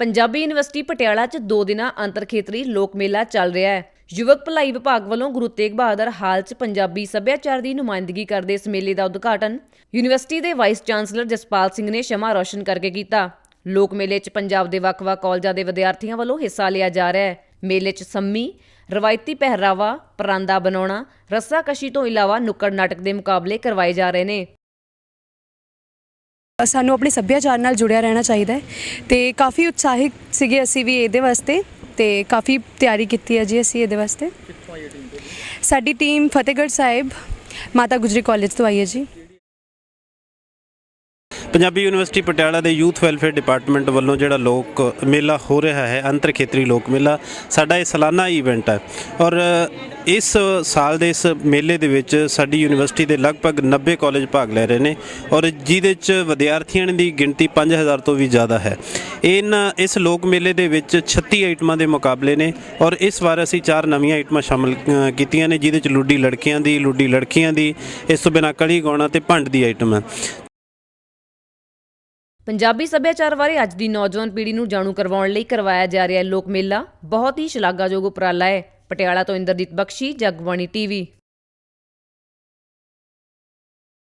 Punjabi university Patiala 'ਚ ਦੋ ਦਿਨਾਂ ਅੰਤਰ ਖੇਤਰੀ ਲੋਕ ਮੇਲਾ ਚੱਲ ਰਿਹਾ ਹੈ। ਯੁਵਕ ਭਲਾਈ ਵਿਭਾਗ ਵੱਲੋਂ ਗੁਰੂ ਤੇਗ ਬਹਾਦਰ ਹਾਲ 'ਚ ਪੰਜਾਬੀ ਸੱਭਿਆਚਾਰ ਦੀ ਨੁਮਾਇੰਦਗੀ ਕਰਦੇ ਇਸ ਮੇਲੇ ਦਾ ਉਦਘਾਟਨ ਯੂਨੀਵਰਸਿਟੀ ਦੇ ਵਾਈਸ ਚਾਂਸਲਰ ਜਸਪਾਲ ਸਿੰਘ ਨੇ ਸ਼ਮਾ ਰੌਸ਼ਨ ਕਰਕੇ ਕੀਤਾ। ਲੋਕ ਮੇਲੇ 'ਚ ਪੰਜਾਬ ਦੇ ਵੱਖ-ਵੱਖ ਕਾਲਜਾਂ ਦੇ ਵਿਦਿਆਰਥੀਆਂ ਵੱਲੋਂ ਹਿੱਸਾ ਲਿਆ ਜਾ ਰਿਹਾ ਹੈ। ਮੇਲੇ 'ਚ ਸੰਮੀ, ਰਵਾਇਤੀ ਪਹਿਰਾਵਾ, ਪਰਾਂਦਾ ਬਣਾਉਣਾ, ਰੱਸਾਕਸ਼ੀ ਤੋਂ ਇਲਾਵਾ ਨੁੱਕੜ ਨਾਟਕ ਦੇ ਮੁਕਾਬਲੇ ਕਰਵਾਏ ਜਾ ਰਹੇ ਨੇ। ਸਾਨੂੰ ਆਪਣੇ ਸੱਭਿਆਚਾਰ ਨਾਲ ਜੁੜਿਆ ਰਹਿਣਾ ਚਾਹੀਦਾ ਹੈ ਤੇ ਕਾਫੀ ਉਤਸ਼ਾਹਿਤ ਸੀਗੇ ਅਸੀਂ ਵੀ ਇਹਦੇ ਵਾਸਤੇ ਤੇ ਕਾਫੀ ਤਿਆਰੀ ਕੀਤੀ ਹੈ ਜੀ ਅਸੀਂ ਇਹਦੇ ਵਾਸਤੇ। ਸਾਡੀ ਟੀਮ ਫਤਿਹਗੜ੍ਹ ਸਾਹਿਬ, ਮਾਤਾ ਗੁਜਰੀ ਕਾਲਜ ਤੋਂ ਆਈ ਹੈ ਜੀ। ਪੰਜਾਬੀ ਯੂਨੀਵਰਸਿਟੀ ਪਟਿਆਲਾ ਦੇ ਯੂਥ ਵੈਲਫੇਅਰ ਡਿਪਾਰਟਮੈਂਟ ਵੱਲੋਂ ਜਿਹੜਾ ਲੋਕ ਮੇਲਾ ਹੋ ਰਿਹਾ ਹੈ ਅੰਤਰ ਖੇਤਰੀ ਲੋਕ ਮੇਲਾ, ਸਾਡਾ ਇਹ ਸਾਲਾਨਾ ਇਵੈਂਟ ਹੈ। ਔਰ ਇਸ ਸਾਲ ਦੇ ਇਸ ਮੇਲੇ ਦੇ ਵਿੱਚ ਸਾਡੀ ਯੂਨੀਵਰਸਿਟੀ ਦੇ ਲਗਭਗ 90 ਕਾਲਜ ਭਾਗ ਲੈ ਰਹੇ ਨੇ ਔਰ ਜਿਹਦੇ ਚ ਵਿਦਿਆਰਥੀਆਂ ਦੀ ਗਿਣਤੀ 5000 ਤੋਂ ਵੀ ਜ਼ਿਆਦਾ ਹੈ। ਇਨ ਇਸ ਲੋਕ ਮੇਲੇ ਦੇ ਵਿੱਚ 36 ਆਈਟਮਾਂ ਦੇ ਮੁਕਾਬਲੇ ਨੇ ਔਰ ਇਸ ਵਾਰ ਅਸੀਂ ਚਾਰ ਨਵੀਆਂ ਆਈਟਮਾਂ ਸ਼ਾਮਲ ਕੀਤੀਆਂ ਨੇ, ਜਿਹਦੇ ਚ ਲੁੱਡੀ ਲੜਕੀਆਂ ਦੀ, ਲੁੱਡੀ ਲੜਕੀਆਂ ਦੀ, ਇਸ ਤੋਂ ਬਿਨਾਂ ਕਲੀ ਗਾਉਣਾ ਤੇ ਭੰਡ ਦੀ ਆਈਟਮ ਹੈ। ਪੰਜਾਬੀ ਸੱਭਿਆਚਾਰ ਬਾਰੇ ਅੱਜ ਦੀ ਨੌਜਵਾਨ ਪੀੜ੍ਹੀ ਨੂੰ ਜਾਣੂ ਕਰਵਾਉਣ ਲਈ ਕਰਵਾਇਆ ਜਾ ਰਿਹਾ ਲੋਕ ਮੇਲਾ। ਬਹੁਤ ਹੀ ਸ਼ਲਾਘਾਯੋਗ ਉਪਰਾਲਾ ਹੈ। ਪਟਿਆਲਾ ਤੋਂ ਇੰਦਰਜੀਤ ਬਖਸ਼ੀ ਜਗਬਾਣੀ ਟੀਵੀ